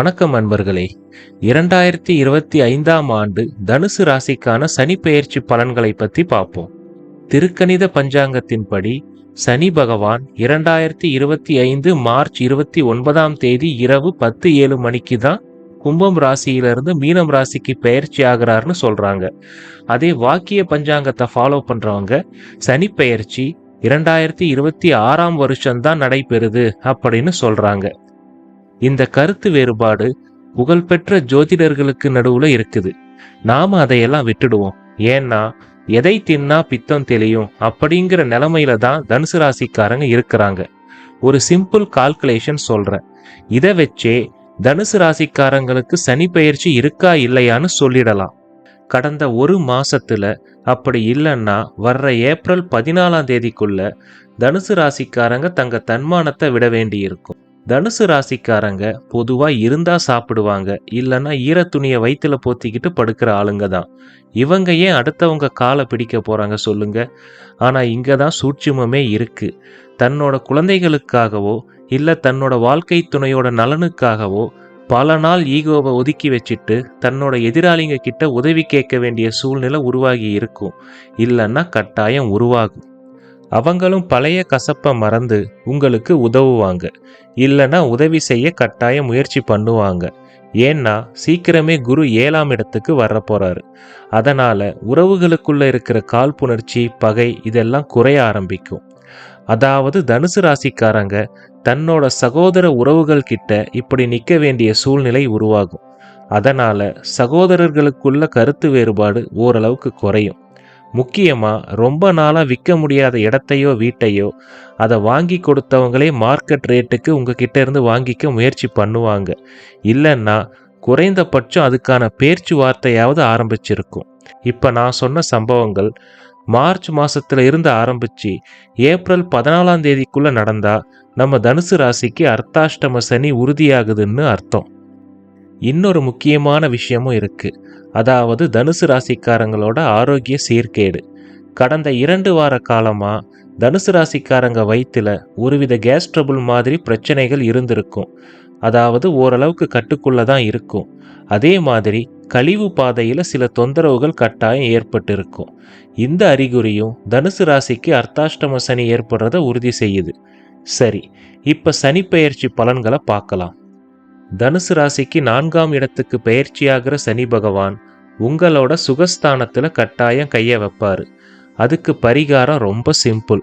வணக்கம் அன்பர்களே. இரண்டாயிரத்தி இருபத்தி ஐந்தாம் ஆண்டு தனுசு ராசிக்கான சனி பெயர்ச்சி பலன்களை பற்றி பார்ப்போம். திருக்கணித பஞ்சாங்கத்தின்படி சனி பகவான் இரண்டாயிரத்தி இருபத்தி ஐந்து மார்ச் இருபத்தி ஒன்பதாம் தேதி இரவு பத்து ஏழு மணிக்கு தான் கும்பம் ராசியிலிருந்து மீனம் ராசிக்கு பெயர்ச்சி ஆகிறார்னு சொல்றாங்க. அதே வாக்கிய பஞ்சாங்கத்தை ஃபாலோ பண்றவங்க சனி பெயர்ச்சி இரண்டாயிரத்தி இருபத்தி ஆறாம் வருஷம்தான் நடைபெறுது அப்படின்னு சொல்றாங்க. இந்த கருத்து வேறுபாடு புகழ்பெற்ற ஜோதிடர்களுக்கு நடுவுல இருக்குது. நாம அதையெல்லாம் விட்டுடுவோம். ஏன்னா எதை தின்னா பித்தம் தெளியும் அப்படிங்கிற நிலைமையில தான் தனுசு ராசிக்காரங்க இருக்கிறாங்க. ஒரு சிம்பிள் கால்குலேஷன் சொல்றேன். இதை வச்சே தனுசு ராசிக்காரங்களுக்கு சனி பெயர்ச்சி இருக்கா இல்லையான்னு சொல்லிடலாம். கடந்த ஒரு மாசத்துல அப்படி இல்லைன்னா வர்ற ஏப்ரல் பதினாலாம் தேதிக்குள்ள தனுசு ராசிக்காரங்க தங்க தன்மானத்தை விட வேண்டி இருக்கும் தனுசு ராசிக்காரங்க பொதுவாக இருந்தா சாப்பிடுவாங்க இல்லைன்னா ஈரத்துணியை வயிற்றுல போத்திக்கிட்டு படுக்கிற ஆளுங்க தான். இவங்க ஏன் அடுத்தவங்க காலை பிடிக்க போகிறாங்க சொல்லுங்க. ஆனால் இங்கே தான் சூட்சுமமே இருக்குது தன்னோட குழந்தைகளுக்காகவோ இல்லை தன்னோட வாழ்க்கை துணையோட நலனுக்காகவோ பல நாள் ஈகோவை ஒதுக்கி வச்சுட்டு தன்னோட எதிராளிங்க கிட்ட உதவி கேட்க வேண்டிய சூழ்நிலை உருவாகி இருக்கும். இல்லைன்னா கட்டாயம் உருவாகும். அவங்களும் பழைய கசப்பை மறந்து உங்களுக்கு உதவுவாங்க. இல்லைன்னா உதவி செய்ய கட்டாய முயற்சி பண்ணுவாங்க. ஏன்னா சீக்கிரமே குரு ஏழாம் இடத்துக்கு வர போறாரு. அதனால உறவுகளுக்குள்ள இருக்கிற காழ்ப்புணர்ச்சி பகை இதெல்லாம் குறைய ஆரம்பிக்கும். அதாவது தனுசு ராசிக்காரங்க தன்னோட சகோதர உறவுகள் கிட்ட இப்படி நிற்க வேண்டிய சூழ்நிலை உருவாகும். அதனால சகோதரர்களுக்குள்ள கருத்து வேறுபாடு ஓரளவுக்கு குறையும். முக்கியமாக ரொம்ப நாளாக விற்க முடியாத இடத்தையோ வீட்டையோ அதை வாங்கி கொடுத்தவங்களே மார்க்கெட் ரேட்டுக்கு உங்ககிட்ட இருந்து வாங்கிக்க முயற்சி பண்ணுவாங்க. இல்லைன்னா குறைந்தபட்சம் அதுக்கான பேச்சுவார்த்தையாவது ஆரம்பிச்சிருக்கும். இப்போ நான் சொன்ன சம்பவங்கள் மார்ச் மாசத்துல இருந்து ஆரம்பிச்சு ஏப்ரல் பதினாலாம் தேதிக்குள்ள நடந்தா நம்ம தனுசு ராசிக்கு அர்த்தாஷ்டம சனி உறுதியாகுதுன்னு அர்த்தம். இன்னொரு முக்கியமான விஷயமும் இருக்கு. அதாவது தனுசு ராசிக்காரங்களோட ஆரோக்கிய சீர்கேடு. கடந்த இரண்டு வார காலமா தனுசு ராசிக்காரங்க வயிற்றுல ஒருவித கேஸ் ட்ரபுள் மாதிரி பிரச்சனைகள் இருந்திருக்கும். அதாவது ஓரளவுக்கு கட்டுக்குள்ள தான் இருக்கும். அதே மாதிரி கழிவு பாதையில் சில தொந்தரவுகள் கட்டாயம் ஏற்பட்டிருக்கும். இந்த அறிகுறியும் தனுசு ராசிக்கு அர்த்தாஷ்டம சனி ஏற்படுறத உறுதி செய்யுது. சரி இப்போ சனி பெயர்ச்சி பலன்களை பார்க்கலாம். தனுசு ராசிக்கு நான்காம் இடத்துக்கு பெயர்ச்சியாகிற சனி பகவான் உங்களோட சுகஸ்தானத்தில் கட்டாயம் கையை வைப்பார். அதுக்கு பரிகாரம் ரொம்ப சிம்பிள்.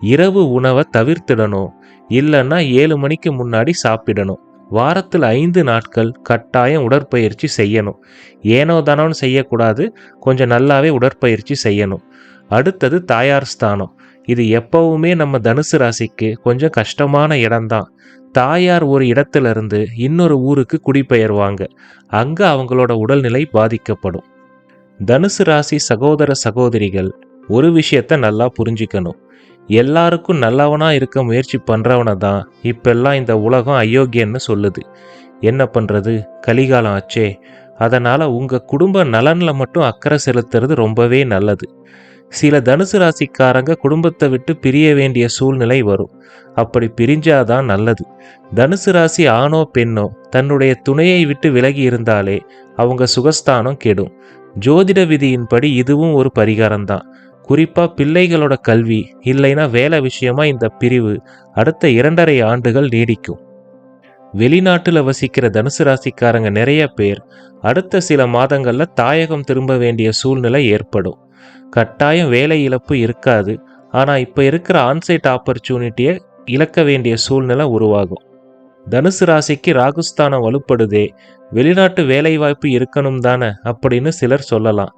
இரவு உணவை தவிர்த்திடணும். இல்லைன்னா ஏழு மணிக்கு முன்னாடி சாப்பிடணும். வாரத்தில் ஐந்து நாட்கள் கட்டாயம் உடற்பயிற்சி செய்யணும். ஏனோ தானோன்னு செய்யக்கூடாது கொஞ்சம் நல்லாவே உடற்பயிற்சி செய்யணும். அடுத்தது தாயார் ஸ்தானம். இது எப்பவுமே நம்ம தனுசு ராசிக்கு கொஞ்சம் கஷ்டமான இடம்தான். தாயார் ஒரு இடத்துல இருந்து இன்னொரு ஊருக்கு குடிபெயர்வாங்க. அங்கே அவங்களோட உடல்நிலை பாதிக்கப்படும். தனுசு ராசி சகோதர சகோதரிகள் ஒரு விஷயத்த நல்லா புரிஞ்சுக்கணும். எல்லாருக்கும் நல்லவனாக இருக்க முயற்சி பண்ணுறவனை தான் இப்பெல்லாம் இந்த உலகம் அயோக்கியன்னு சொல்லுது. என்ன பண்ணுறது கலிகாலம் ஆச்சே. அதனால் உங்கள் குடும்ப நலனில் மட்டும் அக்கறை செலுத்துறது ரொம்பவே நல்லது. சில தனுசு ராசிக்காரங்க குடும்பத்தை விட்டு பிரிய வேண்டிய சூழ்நிலை வரும். அப்படி பிரிஞ்சாதான் நல்லது. தனுசு ராசி ஆணோ பெண்ணோ தன்னுடைய துணையை விட்டு விலகி இருந்தாலே அவங்க சுகஸ்தானம் கெடும். ஜோதிட விதியின்படி இதுவும் ஒரு பரிகாரம்தான். குறிப்பா பிள்ளைகளோட கல்வி இல்லைன்னா வேலை விஷயமா இந்த பிரிவு அடுத்த இரண்டரை ஆண்டுகள் நீடிக்கும். வெளிநாட்டில் வசிக்கிற தனுசு ராசிக்காரங்க நிறைய பேர் அடுத்த சில மாதங்களில் தாயகம் திரும்ப வேண்டிய சூழ்நிலை ஏற்படும். கட்டாயம் வேலை இழப்பு இருக்காது. ஆனால் இப்போ இருக்கிற ஆன்சைட் ஆப்பர்ச்சுனிட்டியை இழக்க வேண்டிய சூழ்நிலை உருவாகும். தனுசு ராசிக்கு ராகுஸ்தானம் வலுப்படுதே வெளிநாட்டு வேலைவாய்ப்பு இருக்கணும் தானே அப்படின்னு சிலர் சொல்லலாம்.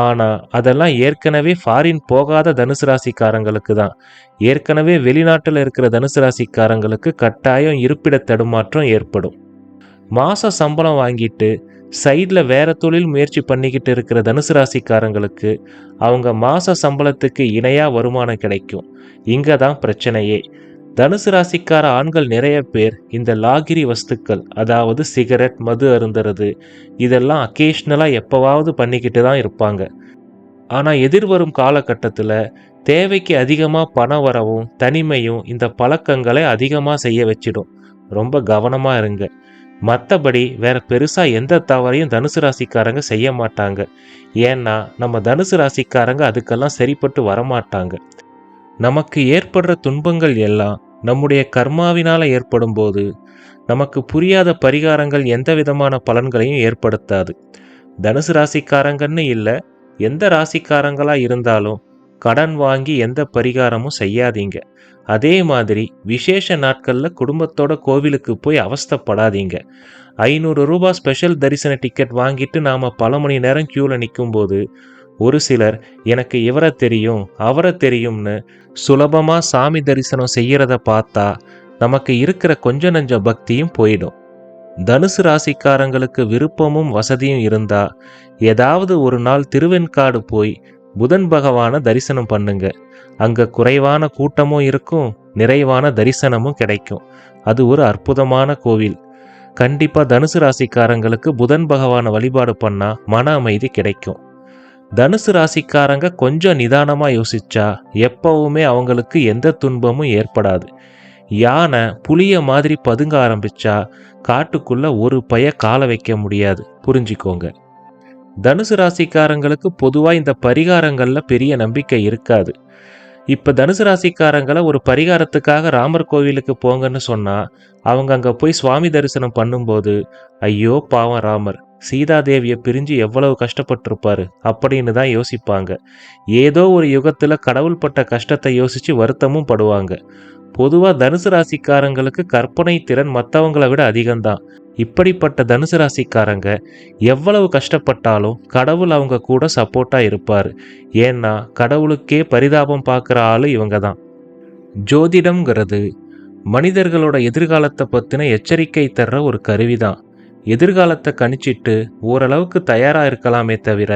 ஆனால் அதெல்லாம் ஏற்கனவே ஃபாரின் போகாத தனுசு ராசிக்காரங்களுக்கு தான். ஏற்கனவே வெளிநாட்டில் இருக்கிற தனுசு ராசிக்காரங்களுக்கு கட்டாயம் இருப்பிட தடுமாற்றம் ஏற்படும். மாத சம்பளம் வாங்கிட்டு சைடில் வேற தொழில் முயற்சி பண்ணிக்கிட்டு இருக்கிற தனுசு ராசிக்காரங்களுக்கு அவங்க மாத சம்பளத்துக்கு இணையாக வருமானம் கிடைக்கும். இங்கே தான் பிரச்சனையே. தனுசு ராசிக்கார ஆண்கள் நிறைய பேர் இந்த லாகிரி வஸ்துக்கள் அதாவது சிகரெட் மது அருந்துறது இதெல்லாம் அக்கேஷ்னலாக எப்போவாவது பண்ணிக்கிட்டு தான் இருப்பாங்க. ஆனால் எதிர்வரும் காலகட்டத்தில் தேவைக்கு அதிகமாக பணம் வரவும் தனிமையும் இந்த பழக்கங்களை அதிகமாக செய்ய வச்சிடும். ரொம்ப கவனமாக இருங்க. மற்றபடி வேற பெருசாக எந்த தவறையும் தனுசு ராசிக்காரங்க செய்ய மாட்டாங்க. ஏன்னா நம்ம தனுசு ராசிக்காரங்க அதுக்கெல்லாம் சரிப்பட்டு வரமாட்டாங்க. நமக்கு ஏற்படுற துன்பங்கள் எல்லாம் நம்முடைய கர்மாவினால் ஏற்படும் போது நமக்கு புரியாத பரிகாரங்கள் எந்த விதமான பலன்களையும் ஏற்படுத்தாது. தனுசு ராசிக்காரங்கன்னு இல்லை எந்த ராசிக்காரங்களாக இருந்தாலும் கடன் வாங்கி எந்த பரிகாரமும் செய்யாதீங்க. அதே மாதிரி விசேஷ நாட்களில் குடும்பத்தோட கோவிலுக்கு போய் அவஸ்தைப்படாதீங்க. ஐநூறு ரூபாய் ஸ்பெஷல் தரிசன டிக்கெட் வாங்கிட்டு நாம பல மணி நேரம் கியூல நிற்கும்போது ஒரு சிலர் எனக்கு இவரை தெரியும் அவரை தெரியும்னு சுலபமாக சாமி தரிசனம் செய்கிறத பார்த்தா நமக்கு இருக்கிற கொஞ்ச நஞ்ச பக்தியும் போயிடும். தனுசு ராசிக்காரங்களுக்கு விருப்பமும் வசதியும் இருந்தா ஏதாவது ஒரு நாள் திருவெண்காடு போய் புதன் பகவானை தரிசனம் பண்ணுங்க. அங்க குறைவான கூட்டமும் இருக்கும் நிறைவான தரிசனமும் கிடைக்கும். அது ஒரு அற்புதமான கோவில். கண்டிப்பா தனுசு ராசிக்காரங்களுக்கு புதன் பகவானை வழிபாடு பண்ணா மன அமைதி கிடைக்கும். தனுசு ராசிக்காரங்க கொஞ்சம் நிதானமா யோசிச்சா எப்பவுமே அவங்களுக்கு எந்த துன்பமும் ஏற்படாது. யானை புளிய மாதிரி பதுங்க ஆரம்பிச்சா காட்டுக்குள்ள ஒரு பய கால வைக்க முடியாது. புரிஞ்சுக்கோங்க. தனுசு ராசிக்காரங்களுக்கு பொதுவாக இந்த பரிகாரங்களில் பெரிய நம்பிக்கை இருக்காது. இப்போ தனுசு ராசிக்காரங்களை ஒரு பரிகாரத்துக்காக ராமர் கோவிலுக்கு போங்கன்னு சொன்னால் அவங்க அங்கே போய் சுவாமி தரிசனம் பண்ணும்போது ஐயோ பாவம் ராமர் சீதாதேவியை பிரிஞ்சு எவ்வளவு கஷ்டப்பட்டிருப்பாரு அப்படின்னு தான் யோசிப்பாங்க. ஏதோ ஒரு யுகத்தில் கடவுள்பட்ட கஷ்டத்தை யோசித்து வருத்தமும் படுவாங்க. பொதுவாக தனுசு ராசிக்காரங்களுக்கு கற்பனை திறன் மற்றவங்களை விட அதிகம்தான். இப்படிப்பட்ட தனுசு ராசிக்காரங்க எவ்வளவு கஷ்டப்பட்டாலும் கடவுள் அவங்க கூட சப்போர்ட்டாக இருப்பார். ஏன்னா கடவுளுக்கே பரிதாபம் பார்க்குற ஆளு இவங்க தான் ஜோதிடம்ங்கிறது மனிதர்களோட எதிர்காலத்தை பற்றின எச்சரிக்கை தர்ற ஒரு கருவி தான் எதிர்காலத்தை கணிச்சிட்டு ஓரளவுக்கு தயாராக இருக்கலாமே தவிர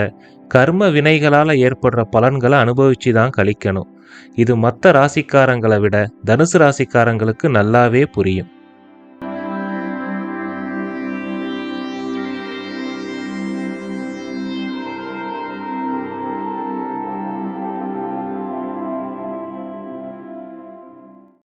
கர்ம வினைகளால் ஏற்படுற பலன்களை அனுபவிச்சு தான் கழிக்கணும். இது மற்ற ராசிக்காரங்களை விட தனுசு ராசிக்காரங்களுக்கு நல்லாவே புரியும்.